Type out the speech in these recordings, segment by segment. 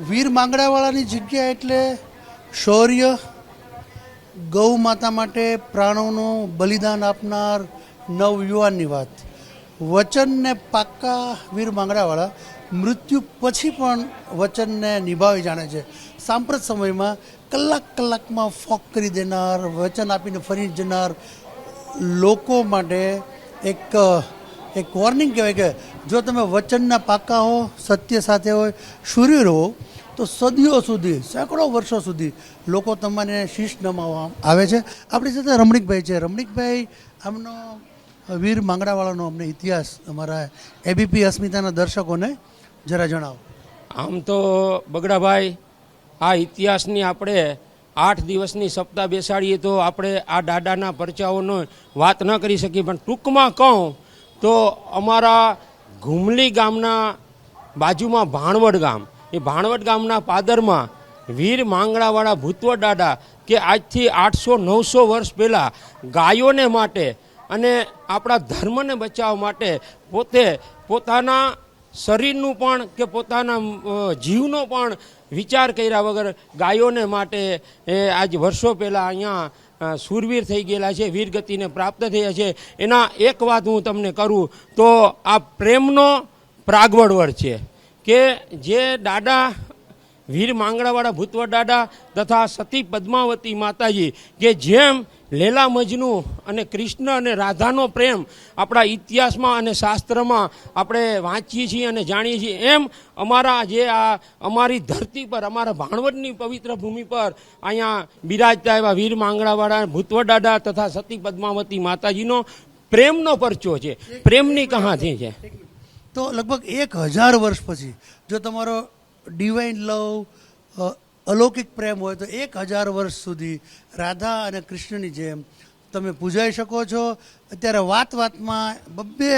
વીર માંગડાવાળાની જગ્યા એટલે શૌર્ય, ગૌ માતા માટે પ્રાણોનું બલિદાન આપનાર નવયુવાનની વાત. વચનને પાક્કા વીર માંગડાવાળા મૃત્યુ પછી પણ વચનને નિભાવી જાણે છે. સાંપ્રત સમયમાં કલાક કલાકમાં ફોક કરી દેનાર, વચન આપીને ફરી જનાર લોકો માટે એક એક વોર્નિંગ કહેવાય કે જો તમે વચનના પાકા હો, સત્ય સાથે હોય શુરીર હો તો સદીઓ સુધી, સેંકડો વર્ષો સુધી લોકો તમને શીશ નમાવવા આવે છે. આપણી સાથે રમણીકભાઈ છે. રમણીકભાઈ, આમનો વીર માંગડાવાળાનો અમને ઇતિહાસ અમારા એબીપી અસ્મિતાના દર્શકોને જરા જણાવો. આમ તો બગડાભાઈ, આ ઇતિહાસની આપણે આઠ દિવસની સપ્તાહ બેસાડીએ તો આપણે આ દાદાના પરચાઓનો વાત ન કરી શકીએ. પણ ટૂંકમાં કહું તો અમારા ઘુમલી ગામના બાજુમાં ભાણવડ ગામ. એ ભાણવડ ગામના પાદરમાં વીર માંગડાવાળા ભૂતવ દાદા કે આજથી આઠસો નવસો વર્ષ પહેલાં ગાયોને માટે અને આપણા ધર્મને બચાવવા માટે પોતે પોતાના શરીરનું પણ કે પોતાના જીવનો પણ વિચાર કર્યા વગર ગાયોને માટે, એ, આજ વર્ષો પહેલાં અહીંયા શૂરવીર થઈ ગયેલા છે, વીરગતિને પ્રાપ્ત થયા છે. એના એક વાત હું તમને કરું, તો આ પ્રેમનો પ્રાગવડવર છે કે જે દાદા, વીર માંગડાવાળા ભૂતવ દાદા તથા સતી પદ્માવતી માતાજી કે જેમ લેલા મજનુ અને કૃષ્ણ અને રાધાનો પ્રેમ આપણા ઇતિહાસમાં અને શાસ્ત્રમાં આપણે વાંચીએ છીએ અને જાણીએ છીએ. એમ અમારા જે આ અમારી ધરતી પર અમારા ભાણવડની પવિત્ર ભૂમિ પર અહીંયા બિરાજતા એવા વીર માંગડાવાળા ભૂતવડાડા તથા સતી પદ્માવતી માતાજીનો પ્રેમનો પરચો છે. પ્રેમની કહાથી છે. તો લગભગ એક હજાર વર્ષ પછી જો તમારો ડિવાઇન લવ અલૌકિક પ્રેમ હોય તો એક હજાર વર્ષ સુધી રાધા અને કૃષ્ણની જેમ તમે પૂજાઈ શકો છો. અત્યારે વાત વાતમાં બબ્બે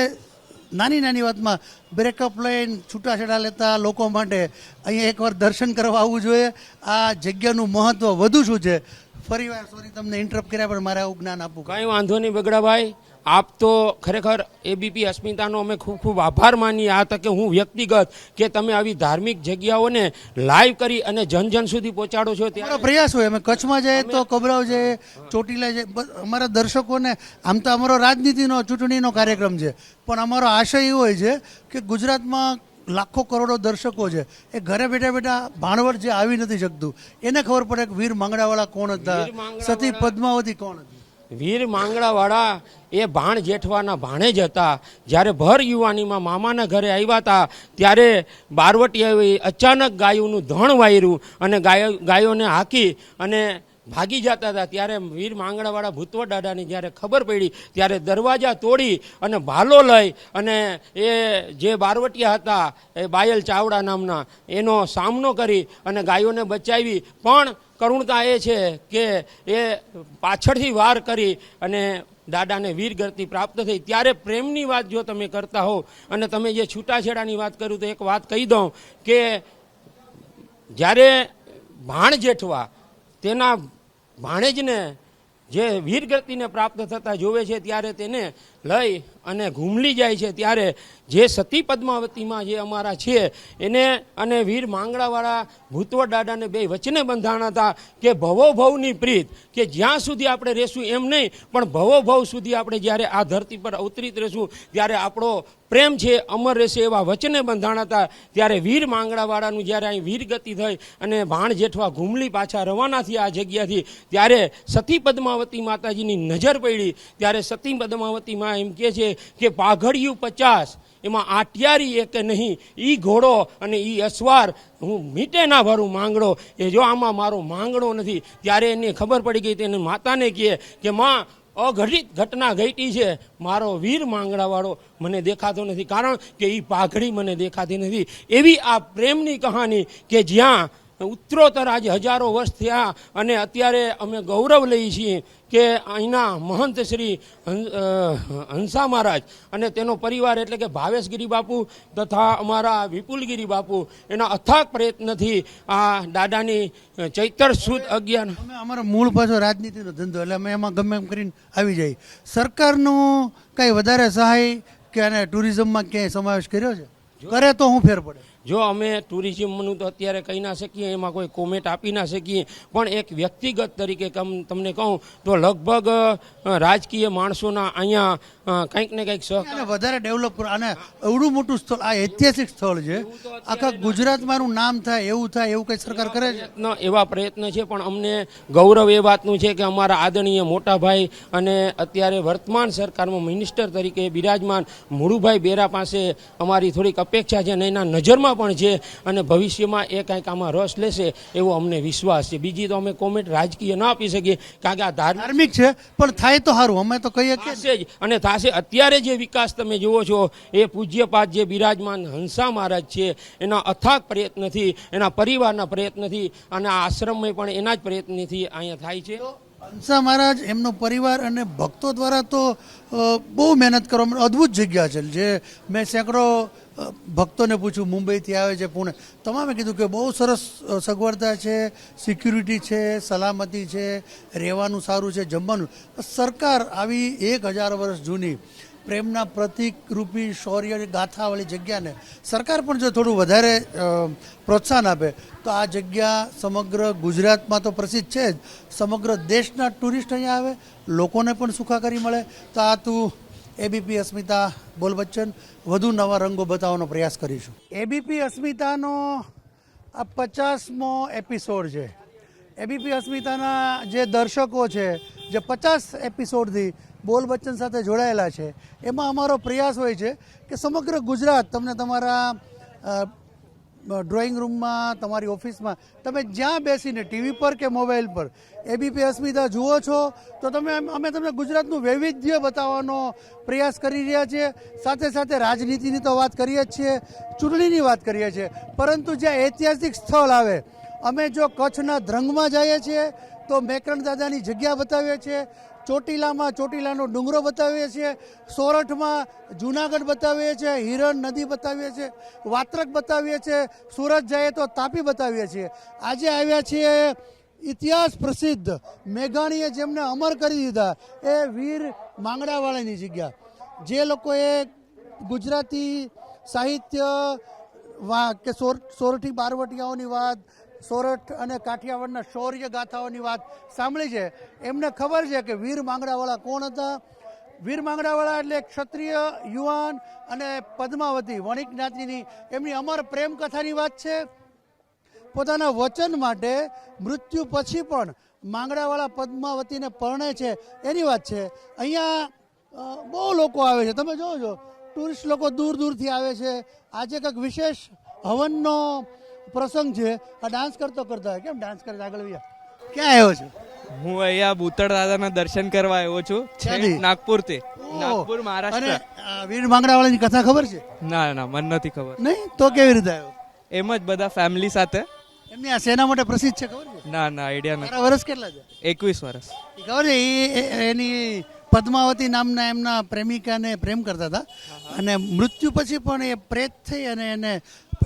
નાની નાની વાતમાં બ્રેકઅપ લઈને છૂટાછેડા લેતા લોકો માટે અહીંયા એકવાર દર્શન કરવા આવવું જોઈએ. આ જગ્યાનું મહત્ત્વ વધુ શું છે? ફરી વાર સોરી તમને ઇન્ટરપ્ટ કર્યા પણ મારે આવું જ્ઞાન આપવું કાંઈ વાંધો નહીં બગડાભાઈ. આપ તો ખરેખર એબીપી અસ્મિતાનો અમે ખૂબ ખૂબ આભાર માનીએ. આ તકે હું વ્યક્તિગત કે તમે આવી ધાર્મિક જગ્યાઓને લાઈવ કરી અને જન જન સુધી પહોંચાડો છો ત્યારે પ્રયાસ હોય. અમે કચ્છમાં જઈએ તો કબરાવ જઈએ ચોટીલા જઈએ. અમારા દર્શકોને આમ તો અમારો રાજનીતિનો ચૂંટણીનો કાર્યક્રમ છે. પણ અમારો આશય એવો હોય છે કે ગુજરાતમાં લાખો કરોડો દર્શકો છે. એ ઘરે બેઠા બેઠા ભાણવડ જે આવી નથી શકતું. એને ખબર પડે કે વીર માંગડાવાળા કોણ હતા? સતી પદ્માવતી કોણ હતી? વીર માંગડાવાળા એ ભાણ જેઠવાના ભાણે જ હતા. જ્યારે ભર યુવાનીમાં મામાના ઘરે આવ્યા હતા, ત્યારે બારવટીયાએ અચાનક ગાયોનું ધણ વાયર્યું અને ગાયો ગાયોને હાકી અને ભાગી જતા હતા. ત્યારે વીર માંગડાવાળા ભૂતવ દાદાની જ્યારે ખબર પડી, ત્યારે દરવાજા તોડી અને ભાલો લઈ અને એ જે બારવટિયા હતા, એ બાયલ ચાવડા નામના, એનો સામનો કરી અને ગાયોને બચાવી. પણ કરુણતા એ છે કે એ પાછળથી વાર કરી અને દાદાને વીરગતિ પ્રાપ્ત થઈ. ત્યારે પ્રેમની વાત જો તમે કરતા હો અને તમે જે છૂટાછેડાની વાત કરું, તો એક વાત કહી દઉં કે જ્યારે ભાણ જેઠવા તેના ભાણેજને જે વીરગતિને પ્રાપ્ત થતા જોવે છે ત્યારે તેને લઈ અને ઘૂમલી જાય છે ત્યારે જે સતી પદ્માવતીમાં જે અમારા છે, એને અને વીર માંગડાવાળા ભૂતવ દાદાને બે વચને બંધાણા હતા કે ભવો ભવની પ્રીત, કે જ્યાં સુધી આપણે રહેશું એમ નહીં, પણ ભવો ભવ સુધી આપણે જ્યારે આ ધરતી પર અવતરિત રહેશું, ત્યારે આપણો પ્રેમ છે, અમર રહેશે એવા વચને બંધાણા હતા. ત્યારે વીર માંગડાવાળાનું જ્યારે અહીં વીર ગતિ થઈ અને ભાણ જેઠવા ઘૂમલી પાછા રવાના થયા આ જગ્યાથી, ત્યારે સતી પદ્માવતી માતાજીની નજર પડી. ત્યારે સતી પદ્માવતીમાં એમ કહે છે કે પાઘડિયું પચાસ, એમાં આટિયારી એક નહીં એ ઘોડો અને એ અસવાર, હું મીટે ના ભરું માંગડો. એ જો આમાં મારો માંગડો નથી, ત્યારે એને ખબર પડી ગઈ, તેને માતાને કહે કે, માં, અઘટિત ઘટના ઘટી છે, મારો વીર માંગડાવાળો મને દેખાતો નથી. કારણ કે એ પાઘડી મને દેખાતી નથી. એવી આ પ્રેમની કહાની કે જ્યાં ઉત્તરોત્તર આજે હજારો વર્ષ થયા અને અત્યારે અમે ગૌરવ લઈએ છીએ કે અહીંના મહંત શ્રી હંસા મહારાજ અને તેનો પરિવાર એટલે કે ભાવેશગીરી બાપુ તથા અમારા વિપુલગીરી બાપુ એના અથાગ પ્રયત્નથી આ દાદાની ચૈતર સુદ અજ્ઞાન અમે અમારો મૂળ પાછો રાજનીતિનો ધંધો એટલે અમે એમાં ગમે એમ કરીને આવી જાય સરકારનું કાંઈ વધારે સહાય કે અને ટુરિઝમમાં ક્યાંય સમાવેશ કર્યો છે? કરે તો હું ફેર પડે. જો અમે ટુરિઝમનું તો અત્યારે કહી ના શકીએ એમાં કોઈ કોમેન્ટ આપી ના શકીએ. પણ એક વ્યક્તિગત તરીકે તમને કહું તો લગભગ રાજકીય માણસોના અહીંયા કંઈક ને કંઈક સહકાર વધારે ડેવલપ કરો અને એવડું મોટું સ્થળ આ ઐતિહાસિક સ્થળ છે. આખા ગુજરાતમાં એનું નામ થાય એવું થાય એવું કંઈ સરકાર કરે છે? એવા પ્રયત્ન છે પણ અમને ગૌરવ એ વાતનું છે કે અમારા આદરણીય મોટાભાઈ અને અત્યારે વર્તમાન સરકારમાં મિનિસ્ટર તરીકે બિરાજમાન મુળુભાઈ બેરા પાસે અમારી થોડીક અપેક્ષા છે અને એના નજરમાં પણ છે અને ભવિષ્યમાં એ કાંઈક આમાં રસ લેશે એવો અમને વિશ્વાસ છે. બીજી તો અમે કોમેન્ટ રાજકીય ના આપી શકીએ કારણ કે આ ધાર્મિક છે પણ થાય તો સારું. અમે તો કહીએ કે છે જ. અને થશે. અત્યારે જે વિકાસ તમે જુઓ છો એ પૂજ્યપાત જે બિરાજમાન હંસા મહારાજ છે એના અથાગ પ્રયત્નથી એના પરિવારના પ્રયત્નથી અને આ આશ્રમમાં પણ એના જ પ્રયત્નથી અહીંયા થાય છે. હંસા મહારાજ એમનો પરિવાર અને ભક્તો દ્વારા તો બહુ મહેનત કરવામાં અદ્ભુત જગ્યા છે. જે મેં સેંકડો ભક્તોને પૂછ્યું મુંબઈથી આવે છે, પુણે. તમામે કીધું કે બહુ સરસ સગવડતા છે, સિક્યુરિટી છે, સલામતી છે, રહેવાનું સારું છે, જમવાનું. સરકાર આવી એક હજાર વર્ષ જૂની પ્રેમના પ્રતિક રૂપી શૌર્ય ગાથાવાળી જગ્યાને સરકાર પણ જો થોડું વધારે પ્રોત્સાહન આપે, તો આ જગ્યા સમગ્ર ગુજરાતમાં તો પ્રસિદ્ધ છે જ. સમગ્ર દેશના ટુરિસ્ટ અહીંયા આવે, લોકોને પણ સુખાકારી મળે. તો આ તું એબીપી અસ્મિતા બોલ બચ્ચન, વધુ નવા રંગો બતાવવાનો પ્રયાસ કરીશું. એબીપી અસ્મિતાનો આ પચાસમો એપિસોડ છે. એબીપી અસ્મિતાના જે દર્શકો છે, જે પચાસ એપિસોડથી બોલ બચ્ચન સાથે જોડાયેલા છે, એમાં અમારો પ્રયાસ હોય છે કે સમગ્ર ગુજરાત તમને તમારા ડ્રોઈંગ રૂમમાં તમારી ઓફિસમાં, તમે જ્યાં બેસીને ટીવી પર કે મોબાઈલ પર એબીપી અસ્મિતા, જુઓ છો, તો તમે અમે તમને ગુજરાતનું વૈવિધ્ય બતાવવાનો પ્રયાસ કરી રહ્યા છીએ. સાથે સાથે રાજનીતિની તો વાત કરીએ જ છીએ, ચૂંટણીની વાત કરીએ છીએ, પરંતુ જ્યાં ઐતિહાસિક સ્થળ આવે, અમે જો કચ્છના ધ્રંગમાં જઈએ છીએ, તો મેકરણ દાદાની જગ્યા બતાવીએ છીએ ચોટીલામાં ચોટીલાનો ડુંગરો બતાવીએ છીએ, સોરઠમાં જુનાગઢ બતાવીએ છીએ, હિરણ નદી બતાવીએ છીએ, વાત્રક બતાવીએ છીએ, સુરત જઈએ તો તાપી બતાવીએ છીએ. આજે આવ્યા છીએ ઇતિહાસ પ્રસિદ્ધ મેઘાણીએ જેમને અમર કરી દીધા, એ વીર માંગડાવાળાની જગ્યા. જે લોકોએ ગુજરાતી સાહિત્ય વા કે સોર સોરઠી બારવટિયાઓની વાત સોરઠ અને કાઠિયાવાડના શૌર્ય ગાથાઓની વાત સાંભળી છે. એમને ખબર છે કે વીર માંગડાવાળા કોણ હતા? વીર માંગડાવાળા એટલે ક્ષત્રિય યુવાન અને પદ્માવતી, વણિક જ્ઞાતિની. એમની અમર પ્રેમ કથાની વાત છે. પોતાના વચન માટે મૃત્યુ પછી પણ માંગડાવાળા પદ્માવતીને પરણે છે. એની વાત છે. અહીંયા બહુ લોકો આવે છે. તમે જોજો ટુરિસ્ટ લોકો દૂર દૂરથી આવે છે. આજે કંઈક વિશેષ હવનનો પ્રસંગ છે. આ ડાન્સ કરતો કરતા કેમ ડાન્સ કરતા આગળ વ્યા. ક્યાં આવ્યો છે? હું અહીંયા ભૂતળ દાદાના દર્શન કરવા આવ્યો છું. છે નાગપુરથી. નાગપુર મહારાષ્ટ્ર. વીર માંગડાવાળાની કથા ખબર છે? ના ના મને નથી ખબર. નહીં? તો કેવી રીતે આવ્યો? એમ જ બધા ફેમિલી સાથે. એમની આ સેના માટે પ્રસિદ્ધ છે ખબર છે? ના ના આઈડિયા નથી. વર્ષ કેટલા છે? એકવીસ વર્ષ. ખબર છે એની પદ્માવતી નામના એમના પ્રેમિકાને પ્રેમ કરતા હતા. અને મૃત્યુ પછી પણ એ પ્રેત થઈ અને એને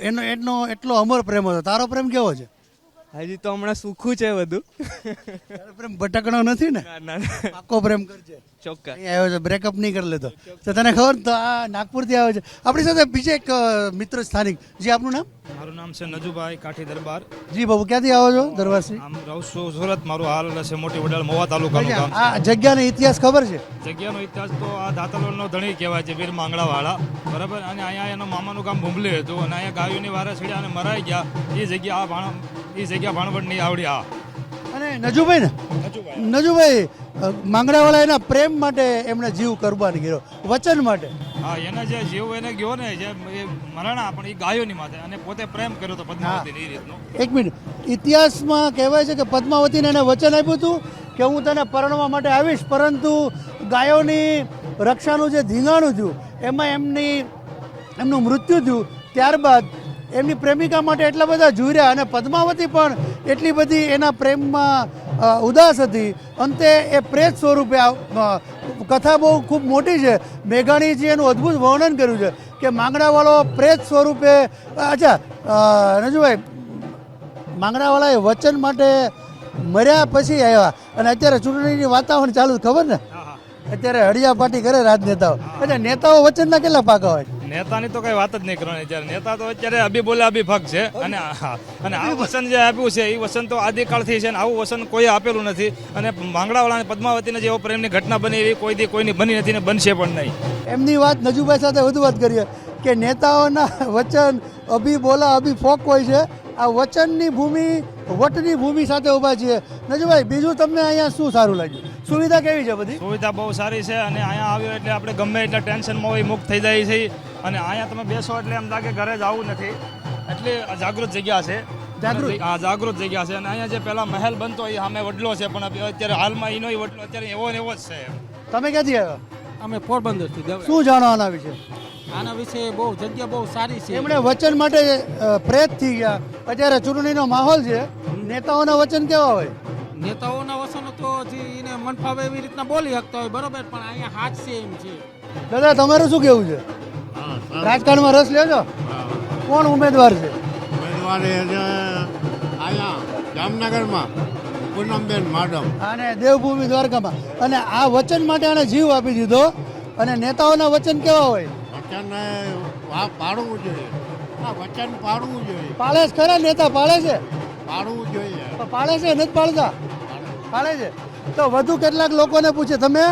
એનો એનો એટલો અમર પ્રેમ હતો. તારો પ્રેમ કેવો છે? હજી તો હમણાં સુખું છે બધું. પ્રેમ ભટકણો નથી ને. પાકો પ્રેમ કરજે. ચોક્કસ. અહીં આવ્યો છે બ્રેકઅપ નહીં કરી લેતો. તો તને ખબર તો આ નાગપુરથી આવ્યો છે. આપણી સાથે બીજે એક અ, મિત્ર સ્થાનિક. જી આપનું નામ? મારું નામ છે નજુભાઈ કાઠી દરબાર. જી બાબુ ક્યાંથી આવો છો દરવાસી આમ રહું છું સુરત મારું હાલ છે મોટી વડાલ મોવા તાલુકાનું ગામ. આ જગ્યાનો ઇતિહાસ ખબર છે? જગ્યાનો ઇતિહાસ તો આ દાતાલોલનો ધણી કહેવાય છે વીર માંગડાવાળા. બરાબર? અને અહીંયા એનો મામાનું ગામ ભૂંભલી હતું. અને અહીંયા ગાયોની વારા છેડ્યા અને મરાઈ ગયા. એ જગ્યા આ ભાણ એ જગ્યા ભાણવડ નહીં આવડી આ અને નજુભાઈ ને? નજુભાઈ માંગડાવાળા એના પ્રેમ માટે એમણે જીવ કરબાન કર્યો વચન માટે. હા એને જે જીવ એને ગયો ને જે મરણા પણ એ ગાયોની માથે અને પોતે પ્રેમ કર્યો તો પદ્માવતી એ રીતનો. એક મિનિટ. ઇતિહાસમાં કહેવાય છે કે પદ્માવતીને એને વચન આપ્યું હતું કે હું તને પરણવા માટે આવીશ પરંતુ ગાયોની રક્ષાનું જે ધીંગાણું થયું એમાં એમની એમનું મૃત્યુ થયું ત્યારબાદ એમની પ્રેમિકા માટે એટલા બધા જુર્યા અને પદ્માવતી પણ એટલી બધી એના પ્રેમમાં ઉદાસ હતી. અંતે એ પ્રેત સ્વરૂપે કથા બહુ ખૂબ મોટી છે. મેઘાણીજી એનું અદ્ભુત વર્ણન કર્યું છે કે માંગડાવાળો પ્રેત સ્વરૂપે, અચ્છા રજુભાઈ, માંગણાવાળાએ વચન માટે મર્યા પછી આવ્યા. અને અત્યારે ચૂંટણીની વાતાવરણ ચાલુ ખબર ને? અત્યારે હળિયા પાર્ટી કરે રાજનેતાઓ. એટલે નેતાઓ વચનના કેટલા પાકા હોય? નેતાની તો કઈ વાત જ નહીં કરવાની અત્યારે. નેતા તો અત્યારે અભી બોલે અભી ભગ છે. અને અને આ વસન જે આપ્યું છે એ વસન તો આદિકાળથી છે અને આવું વસન કોઈ આપેલું નથી. અને માંગડાવાળા અને પદ્માવતીને જેવો પ્રેમની ઘટના બની એવી કોઈ દી કોઈની બની નથી ને બનશે પણ નહીં. એમની વાત નજુભાઈ સાથે વધુ વાત કરીએ કે નેતાઓના વચન અભી બોલા અભી ફોક હોય છે. આ વચનની ભૂમિ વટની ભૂમિ સાથે ઊભા છીએ. નજુભાઈ બીજું તમને અહીંયા શું સારું લાગ્યું? સુવિધા કેવી છે બધી? સુવિધા બહુ સારી છે અને અહીંયા આવ્યો એટલે આપણે ગમે એટલા ટેન્શનમાં હોય મુક્ત થઈ જાય છે. અને અહીંયા તમે બેસો એટલે એમ લાગે ઘરે જ આવું નથી. એટલી જાગૃત જગ્યા છે. જાગૃત? હા જાગૃત જગ્યા છે. અને અહીંયા જે પહેલા મહેલ બનતો એ સામે વડલો છે પણ અત્યારે હાલમાં એનો વડલો અત્યારે એવો ને એવો જ છે. તમે ક્યાંથી આવ્યા? અમે પોરબંદરથી શું જાણો આના વિશે? આના વિશે બહુ જગ્યા બહુ સારી છે. એમણે વચન માટે પ્રેત થઈ ગયા. અત્યારે ચૂંટણીનો માહોલ છે. નેતાઓના વચન કેવા હોય? નેતાઓના વસનો તો હજી એને મન ફાવે એવી રીતના બોલી શકતા હોય બરોબર પણ અહીંયા હાથ છે એમ છે. દાદા તમારું શું કેવું છે? રાજકારણમાં રસ લેજો. કોણ ઉમેદવાર છે? ઉમેદવારે છે અહીંયા જામનગરમાં પૂનમબેન માડમ. અને દેવભૂમિ દ્વારકામાં. અને આ વચન માટે આણે જીવ આપી દીધો. અને નેતાઓના વચન કેવા હોય? વચનને પાડવું જોઈએ. આ વચન પાડવું જોઈએ. પાળે છે ખરા નેતા પાળે છે? પાડવું જોઈએ. પાળે છે નથી પાળતા પાળે છે? તો વધુ કેટલાક લોકોને પૂછે તમે?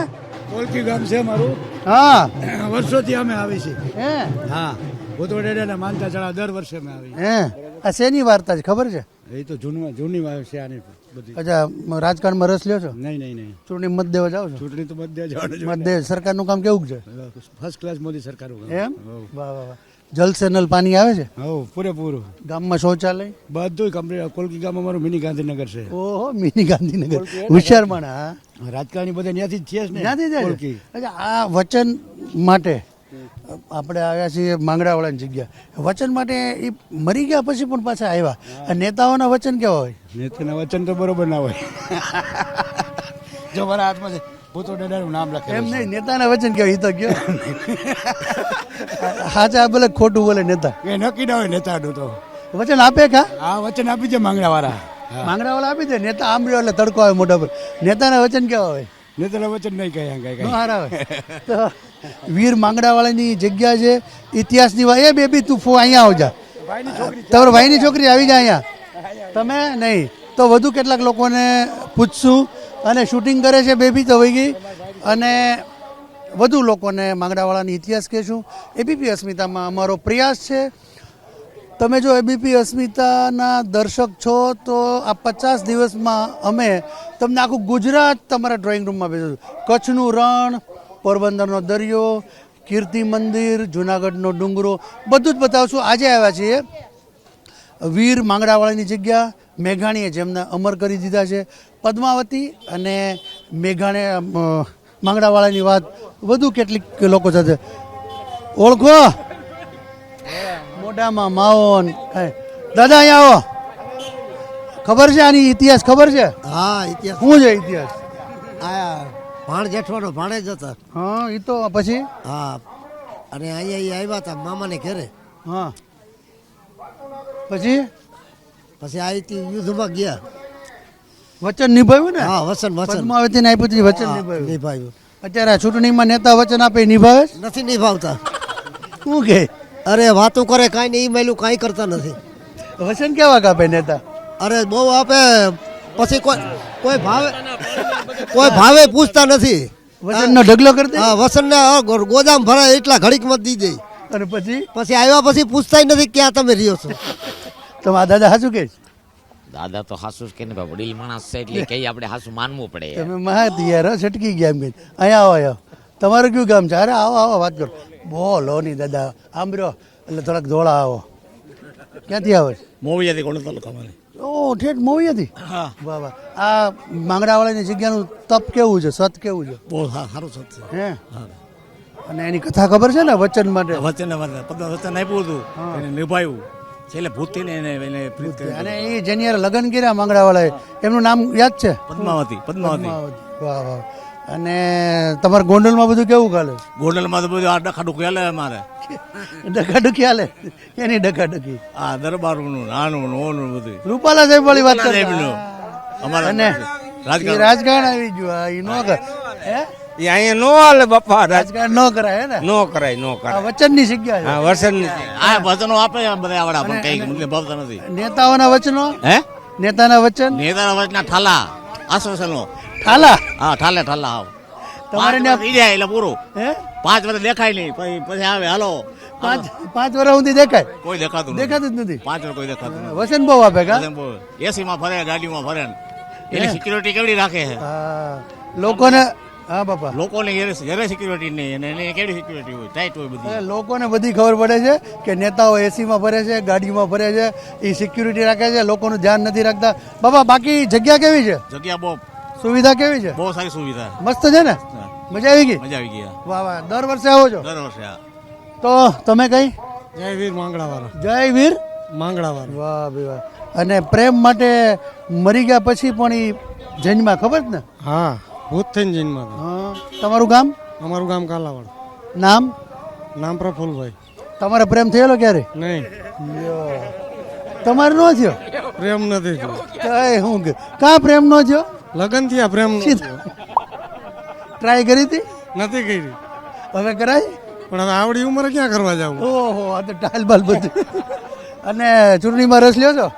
ઓળખી ગામ છે મારું. હા. વર્ષોથી અમે આવી છીએ. હે? હા. ભૂતવડેને માનતા ચડા દર વર્ષે અમે આવી હે? આ શેની વાર્તા છે? ખબર છે? એ તો જૂની જૂની છે આની બધી. અચ્છા રાજકારણમાં રસ લ્યો છો? નહીં નહીં નહીં. ચૂંટણી મત દેવા જાઓ છો? ચૂંટણી તો બધે જવાનું મત દે સરકારનું કામ કેવું છે? ફર્સ્ટ ક્લાસ મોદી સરકાર એમ? વાહ વાહ વાહ. જલ સે નલ પાણી આવે છે? હો પૂરેપૂરું. ગામમાં શૌચાલય? બધું કમ્પ્લીટ કોલકી ગામ અમારું મિની ગાંધીનગર છે. ઓહો મિની ગાંધીનગર. હોશિયાર માણા રાજકારણી બધા ત્યાંથી જ છે ને ત્યાંથી છે? આ વચન માટે આપણે આવ્યા છીએ માંગડાવાળાની જગ્યા. વચન માટે એ મરી ગયા પછી પણ પાછા આવ્યા. નેતાઓના વચન કેવા હોય? નેતાના વચન તો બરોબર ના હોય. જો મારા હાથમાં છે. ભૂતવડેનું નામ એમ નહીં નેતાના વચન કહેવાય એ તો કયો હાચા ભલે ખોટું બોલે નેતા. એ નક્કી ના હોય નેતાનું તો. વચન આપે કા? આ વચન આપી છે માંગણા વાળા માંગડાવાળા આપી દે નેતા આમ એટલે તડકો આવે મોઢા પર. નેતાના વચન કેવા હોય? નેતાના વચન નહીં કહે કઈ કઈ. હારા તો વીર માંગડાવાળાની જગ્યા છે ઇતિહાસની વાત. એ બેબી તું ફો અહીંયા આવજા. તમારી ભાઈની છોકરી આવી જાય અહીંયા. તમે નહીં. તો વધુ કેટલાક લોકોને પૂછશું. અને શૂટિંગ કરે છે બેબી વહી ગઈ. અને વધુ લોકોને માંગડાવાળાની ઇતિહાસ કહેશું. એબીપી અસ્મિતામાં અમારો પ્રયાસ છે. તમે જો એબીપી અસ્મિતાના દર્શક છો, તો આ પચાસ દિવસમાં અમે તમને આખું ગુજરાત તમારા ડ્રોઈંગ રૂમમાં બેસીશું કચ્છનું રણ, પોરબંદરનો દરિયો, કીર્તિ મંદિર, જુનાગઢનો ડુંગરો, બધું જ બતાવશું. આજે આવ્યા છીએ. વીર માંગડાવાળાની જગ્યા મેઘાણીએ જેમને અમર કરી દીધા છે. પદ્માવતી અને મેઘાણે માંગડાવાળાની વાત વધુ કેટલીક લોકો સાથે ઓળખો. મોઢામાં માવો દાદા અહીંયા આવો. ખબર છે આની ઇતિહાસ ખબર છે? હા ઇતિહાસ. શું છે ઇતિહાસ? આયા ભાણ જેઠવાનો ભાણે જ હતા. હા એ તો પછી? હા અને અહીંયા આવ્યા હતા મામાને ઘરે. હા. પછી? પછી અહીંથી યુદ્ધમાં ગયા. વચન નિભાવ્યું ને? હા વસન વસન પદ્માવતીને આપ્યું વચન નિભાવ્યું. નિભાવ્યું. અત્યારે ચૂંટણીમાં નેતા વચન આપે નિભાવે નથી નિભાવતા. શું કે? અરે વાતો કરે કાંઈ નહીં મેલું કાંઈ કરતા નથી. વચન કેવા કાપે નેતા? અરે બહુ આપે પછી કોઈ કોઈ ભાવે કોઈ ભાવે પૂછતા નથી. વચનનો ઢગલો કરી દે? હા વસનને ગોદામ ભરાય એટલા ઘડીકમાં દી દે. અને પછી? પછી આવ્યા પછી પૂછતાય નથી ક્યાં તમે રહ્યો છો. તો આ દાદા હાસુ કે દાદા તો હાસુ જ કે ને વડીલ માણસ છે એટલે કઈ આપણે હાસુ માનવું પડે. તમે મહા તૈયાર હો, છટકી ગયા એમ કે અહીંયા આવો આવ્યો તમારું કયું ગામ છે? અરે આવો આવો વાત કરો. બોલો નહીં દાદા આમ રહ્યો એટલે થોડાક ધોળા આવો. ક્યાંથી આવે છે? મોવિયાથી કોણ તાલુકામાં ઓ ઠેઠ મોવિયાથી? વાહ વાહ. આ માંગડાવાળાની જગ્યાનું તપ કેવું છે? સત કેવું છે? બહુ સારું છે. હે? અને એની કથા ખબર છે ને વચન માટે? વચન પદ્મા વચન આપ્યું હતું. એને નિભાવ્યું. છેલ્લે ભૂતથી એને એને પ્રીત કરી અને એ જેની યાર લગ્ન કર્યા માંગડાવાળાએ એમનું નામ યાદ છે? પદ્માવતી પદ્માવતી. વાહ વાહ. અને તમારા ગોંડલમાં બધું કેવું ચાલે ગોંડલમાં તો બધું આ ડખાડું હાલે અમારે. ડકાડુકી હાલે? એની ડકાડુકી આ દરબારનું નાનું ઓનું બધું. રૂપાલા સાહેબ વાળી વાત કરે. અમારા અને રાજકારણ. આવી ગયું. આ ઈ નો હે? એ અહીંયા નો હાલે બાપા રાજ. રાજકારણ ન કરાય હે ને? નો કરાય નો કરાય. વચનની જગ્યા છે. હા વરસાદની આ વચનો આપે બધા આવડા પણ કઈ મુખ્ય ભાવતા નથી. નેતાઓના વચનો? હે? નેતાના વચન? નેતાના વચના ઠાલા આશ્વાસનો. ઠાલા? હા ઠાલે ઠાલા આવ. તમારે જાય એટલે પૂરું. હે? પાંચ વર્ષ દેખાય નહીં પછી પછી આવે હાલો. પાંચ પાંચ વર્ષ સુધી દેખાય? કોઈ દેખાતું દેખાતું જ નથી? પાંચ વર્ષ કોઈ દેખાતું નથી. વચન બહુ આપે કા? એસી માં ફરે ગાડીમાં ફરે. એની સિક્યુરિટી કેવડી રાખે છે? લોકોને હા બાપા. લોકોને ઘરે સિક્યુરિટી નહીં અને એને કેવી સિક્યુરિટી હોય? ટાઈટ હોય બધી. લોકોને બધી ખબર પડે છે કે નેતાઓ એસીમાં ફરે છે ગાડીમાં ફરે છે એ સિક્યુરિટી રાખે છે લોકોનું ધ્યાન નથી રાખતા. બાપા બાકી જગ્યા કેવી છે? જગ્યા બહુ સુવિધા કેવી છે? બહુ સારી સુવિધા. મસ્ત છે ને? મજા આવી ગઈ? મજા આવી ગઈ વાહ વાહ. દર વર્ષે આવો છો? દર વર્ષે તો તમે કઈ? જય વીર માંગડાવાળા. જય વીર માંગડાવાળા. વાહ ભાઈ વાહ. અને પ્રેમ માટે મરી ગયા પછી પણ એ જન્મા ખબર ને? હા. ભૂત થઈને જન્મમાં હા. તમારું ગામ? અમારું ગામ કાલાવાડ. નામ? નામ પ્રફુલભાઈ. તમારે પ્રેમ થયેલો ક્યારે? નહીં. તમારે ન થયો? પ્રેમ નથી થયો. કઈ હું કે કા પ્રેમ ન થયો? લગન થયા પ્રેમ ન થયો. ટ્રાય કરી હતી? નથી કરી. હવે કરાય? પણ હવે આવડી ઉંમરે ક્યાં કરવા જવું? ઓહો આ તો ટાલ બાલ બધું. અને ચૂંટણીમાં રસ લ્યો છો?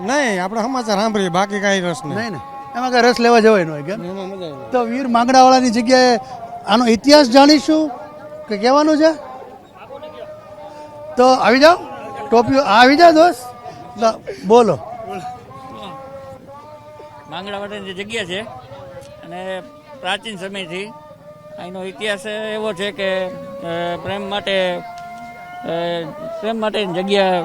નહીં આપણે સમાચાર સાંભળીએ બાકી કાંઈ રસ નહીં. નહીં ને? એમાં કઈ રસ લેવા જવાય ન હોય આવે. તો વીર માંગડાવાળાની જગ્યાએ આનો ઇતિહાસ જાણીશું કે કહેવાનું છે? તો આવી જાઓ ટોપીઓ આવી જાઓ દોસ્ત. બોલો. માંગડા માટેની જે જગ્યા છે અને પ્રાચીન સમયથી અહીંનો ઇતિહાસ એવો છે કે પ્રેમ માટે પ્રેમ માટેની જગ્યા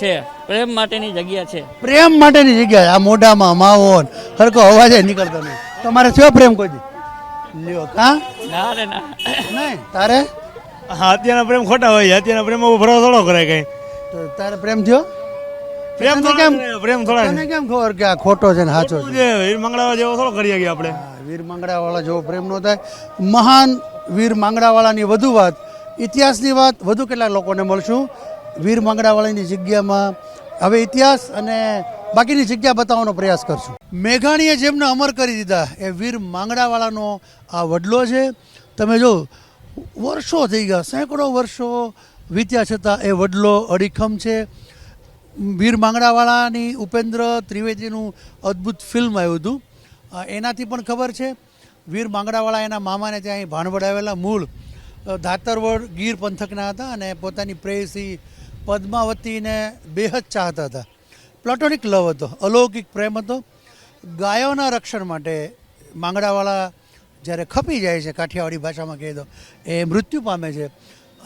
છે. પ્રેમ માટેની જગ્યા છે. પ્રેમ માટેની જગ્યા આ મોઢામાં માવો હરકો અવાજ નીકળતો નહીં. તમારે શું પ્રેમ કોઈ લ્યો કા ના રે ના. નહીં? તારે? હા અત્યારના પ્રેમ ખોટા હોય અત્યારના પ્રેમ ભરોસો થોડો કરે કઈ. તો તારે પ્રેમ થયો? પ્રેમ તો કેમ પ્રેમ થોડા તને કેમ ખબર કે આ ખોટો છે ને સાચો છે? વીર મંગળાવા જેવો થોડો કરી ગયા આપણે. હા, વીર મંગળાવાળા જેવો પ્રેમ નો થાય. મહાન વીર માંગડાવાળાની વધુ વાત. ઇતિહાસની વાત વધુ કેટલા લોકોને મળશું. વીર માંગડાવાળાની જગ્યામાં હવે ઇતિહાસ અને બાકીની જગ્યા બતાવવાનો પ્રયાસ કરશું. મેઘાણીએ જેમને અમર કરી દીધા, એ વીર માંગડાવાળાનો આ વડલો છે. તમે જો, વર્ષો થઈ ગયા, સેંકડો વર્ષો વીત્યા છતાં એ વડલો અડીખમ છે. વીર માંગડાવાળાની ઉપેન્દ્ર ત્રિવેદીનું અદ્ભુત ફિલ્મ આવ્યું હતું. એનાથી પણ ખબર છે, વીર માંગડાવાળા એના મામાને ત્યાં ભાણવડ આવેલા મૂળ ધાતરવડ ગીર પંથકના હતા અને પોતાની પ્રેયસી પદ્માવતીને બેહદ ચાહતા હતા. પ્લાટોનિક લવ હતો, અલૌકિક પ્રેમ હતો. ગાયોના રક્ષણ માટે માંગડાવાળા જ્યારે ખપી જાય છે, કાઠિયાવાડી ભાષામાં કહી દો એ મૃત્યુ પામે છે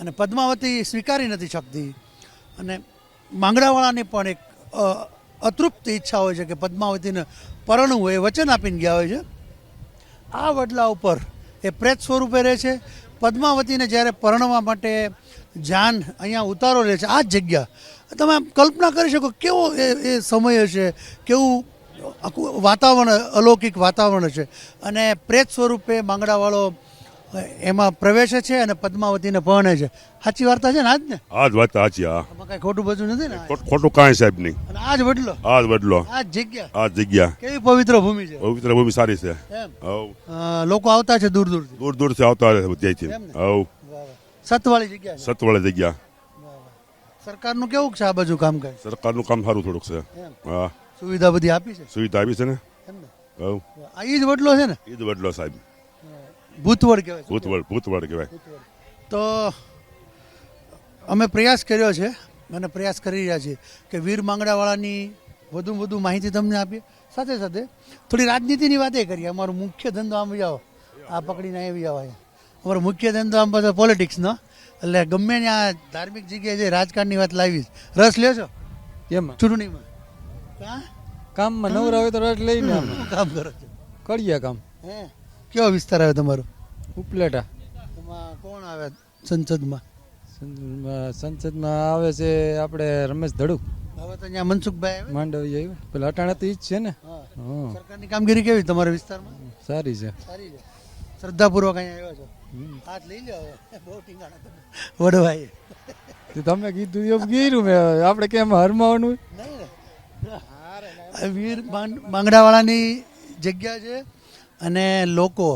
અને પદ્માવતી સ્વીકારી નથી શકતી. અને માંગડાવાળાની પણ એક અતૃપ્ત ઈચ્છા હોય છે કે પદ્માવતીને પરણવું, એ વચન આપીને ગયા હોય છે. આ વડલા ઉપર એ પ્રેત સ્વરૂપે રહે છે. પદ્માવતીને જ્યારે પરણવા માટે જાન અહીંયા ઉતારો લે છે. આ જ જગ્યા. તમે કલ્પના કરી શકો કેવો એ એ સમય હશે કેવું આખું વાતાવરણ અલૌકિક વાતાવરણ છે. અને પ્રેત સ્વરૂપે માંગડાવાળો એમાં પ્રવેશે છે અને પદ્માવતીને પહોંચે છે. સાચી વાર્તા છે ને આજ ને આજ વાત સાચી હા. કઈ ખોટું બધું નથી ને? ખોટું કાંઈ સાહેબ નહીં. અને આજ વડલો આજ જ બદલો. આ જગ્યા. આ જગ્યા. કેવી પવિત્ર ભૂમિ છે. પવિત્ર ભૂમિ સારી છે. લોકો આવતા છે દૂર દૂર દૂર દૂરથી આવતા છે ત્યાંથી. હવ. સતવાળી જગ્યા છે. સતવાળી જગ્યા. સરકારનું કેવું છે આ બાજુ કામ કામકાજ સરકારનું કામ સારું થોડુંક છે. હા. સુવિધા બધી આપી છે? સુવિધા આપી છે ને? આ ઈ જ વડલો છે ને? જ બદલો સાહેબ. ભૂતવડ કહેવાય ભૂતવળ ભૂતવડ ભૂતવડ કહેવાય. તો અમે પ્રયાસ કર્યો છે અને પ્રયાસ કરી રહ્યા છીએ કે વીર માંગડાવાળાની વધુ વધુ માહિતી તમને આપીએ. સાથે સાથે થોડી રાજનીતિની વાતે કરીએ. અમારો મુખ્ય ધંધો આમ જાઓ. આ પકડીને આવી અહીંયા. અમારો મુખ્ય ધંધો આમ બધો પોલિટિક્સનો એટલે ગમે ત્યાં ધાર્મિક જગ્યાએ જે રાજકારણની વાત લાવી રસ લ્યો છો? એમાં ચૂંટણીમાં. હા? કામમાં નવરા હોય તો રસ લઈને કામ કરો છો. કરીએ કામ. હે? કેવો વિસ્તાર આવે તમારો? ઉપલેટા. એમાં કોણ આવે સંસદમાં? સંસદમાં- આવે છે આપણે રમેશ ધડુક હવે તો અહીંયા મનસુખભાઈ માંડવી આવ્યું. પેલા અટાણા તો ઈ જ છે ને. સરકારની કામગીરી કેવી તમારા વિસ્તારમાં? સારી છે. સારી છે. શ્રદ્ધાપૂર્વક અહીંયા આવ્યો છો. હાથ લઈ લો બહુ ટીંગાણા વડવાઈ તમે કીધું એમ મેં. આપણે કેમ હરમાવાનું? વીર બાંગડાવાળાની જગ્યા છે અને લોકો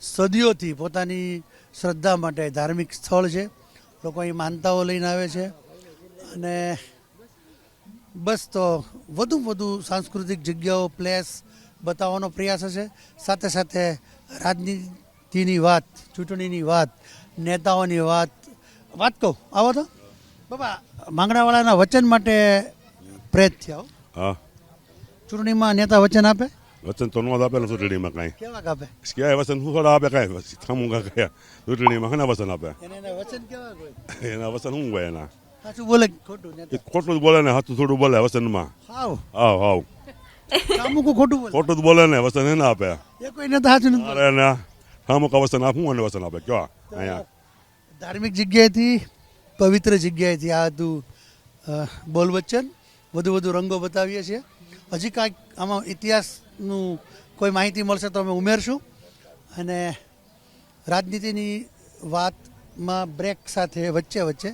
સદીઓથી પોતાની શ્રદ્ધા માટે ધાર્મિક સ્થળ છે. લોકો અહીં માનતાઓ લઈને આવે છે. અને બસ તો વધુ વધુ સાંસ્કૃતિક જગ્યાઓ પ્લેસ બતાવવાનો પ્રયાસ હશે. સાથે સાથે રાજનીતિની વાત ચૂંટણીની વાત નેતાઓની વાત. વાત કહું આવો તો. બાબા માંગણાવાળાના વચન માટે પ્રેત થયા હો. હા. ચૂંટણીમાં નેતા વચન આપે? વચન તો નોંધ આપે ને ચૂંટણીમાં કાંઈ. કેવા આપે? ક્યાંય વચન શું થોડા આપે કાંઈ? થમું કયા? ચૂંટણીમાં ઘણા વચન આપે? એના વચન કેવા કોઈ એના વચન શું હોય એના? સાચું બોલે ખોટું ખોટું જ બોલે ને સાચું થોડું બોલે વચનમાં. હાવ. હાવ હાવ. ખોટું ખોટું જ બોલે ને વચન એને આપે? એ કોઈ નેતા સાચું નથી. અરે ને. અમુક વચન આપું અને વચન આપે. કયો અહીંયા. ધાર્મિક જગ્યાએથી, પવિત્ર જગ્યાએથી આ હતું બોલ વચન વધુ વધુ રંગો બતાવીએ છીએ. હજી કાંઈક આમાં ઇતિહાસનું કોઈ માહિતી મળશે તો અમે ઉમેરશું. અને રાજનીતિની વાતમાં બ્રેક સાથે વચ્ચે વચ્ચે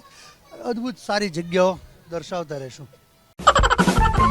અદ્ભુત સારી જગ્યાઓ દર્શાવતા રહેશું.